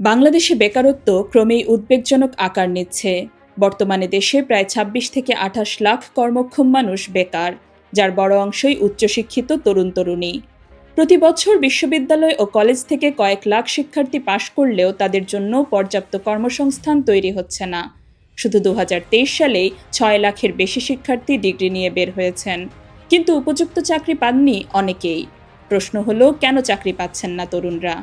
বাংলাদেশে বেকারত্ব ক্রমেই উদ্বেগজনক আকার নিচ্ছে। বর্তমানে দেশে প্রায় ২৬ থেকে আঠাশ লাখ কর্মক্ষম মানুষ বেকার, যার বড় অংশই উচ্চশিক্ষিত তরুণ তরুণী। প্রতি বছর বিশ্ববিদ্যালয় ও কলেজ থেকে কয়েক লাখ শিক্ষার্থী পাশ করলেও তাদের জন্য পর্যাপ্ত কর্মসংস্থান তৈরি হচ্ছে না। শুধু দু হাজার তেইশ সালেই ছয় লাখের বেশি শিক্ষার্থী ডিগ্রি নিয়ে বের হয়েছেন। কিন্তু উপযুক্ত চাকরি পাননি অনেকেই। প্রশ্ন হলো, কেন চাকরি পাচ্ছেন না তরুণরা?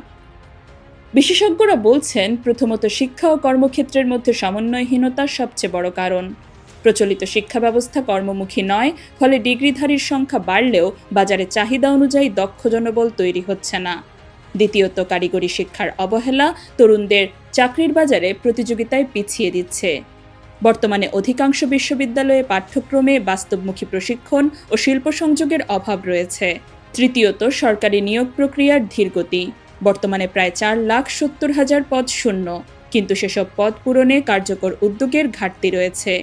বিশেষজ্ঞরা বলছেন, প্রথমত শিক্ষা ও কর্মক্ষেত্রের মধ্যে সমন্বয়হীনতা সবচেয়ে বড় কারণ। প্রচলিত শিক্ষা ব্যবস্থা কর্মমুখী নয়, ফলে ডিগ্রিধারীর সংখ্যা বাড়লেও বাজারে চাহিদা অনুযায়ী দক্ষ জনবল তৈরি হচ্ছে না। দ্বিতীয়ত, কারিগরি শিক্ষার অবহেলা তরুণদের চাকরির বাজারে প্রতিযোগিতায় পিছিয়ে দিচ্ছে। বর্তমানে অধিকাংশ বিশ্ববিদ্যালয়ে পাঠ্যক্রমে বাস্তবমুখী প্রশিক্ষণ ও শিল্প সংযোগের অভাব রয়েছে। তৃতীয়ত, সরকারি নিয়োগ প্রক্রিয়ার ধীরগতি। বর্তমানে প্রায় চার লাখ সত্তর হাজার পদ শূন্য, কিন্তু সেসব পদ পূরণে কার্যকর উদ্যোগের ঘাটতি রয়েছে।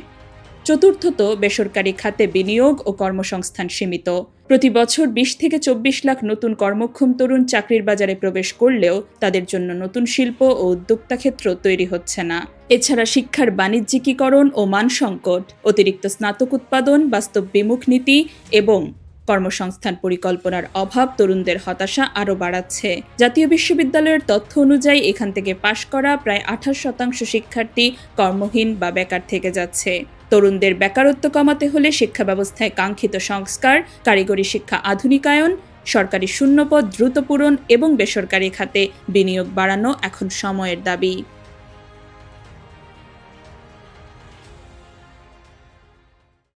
চতুর্থত, বেসরকারি খাতে বিনিয়োগ ও কর্মসংস্থান সীমিত। প্রতি বছর বিশ থেকে চব্বিশ লাখ নতুন কর্মক্ষম তরুণ চাকরির বাজারে প্রবেশ করলেও তাদের জন্য নতুন শিল্প ও উদ্যোক্তা ক্ষেত্র তৈরি হচ্ছে না। এছাড়া শিক্ষার বাণিজ্যিকীকরণ ও মান সংকট, অতিরিক্ত স্নাতক উৎপাদন, বাস্তব বিমুখ নীতি এবং কর্মসংস্থান পরিকল্পনার অভাব তরুণদের হতাশা আরও বাড়াচ্ছে। জাতীয় বিশ্ববিদ্যালয়ের তথ্য অনুযায়ী এখান থেকে পাশ করা প্রায় আঠাশ শতাংশ শিক্ষার্থী কর্মহীন বা বেকার থেকে যাচ্ছে। তরুণদের বেকারত্ব কমাতে হলে শিক্ষা ব্যবস্থায় কাঙ্ক্ষিত সংস্কার, কারিগরি শিক্ষা আধুনিকায়ন, সরকারি শূন্যপদ দ্রুত পূরণ এবং বেসরকারি খাতে বিনিয়োগ বাড়ানো এখন সময়ের দাবি।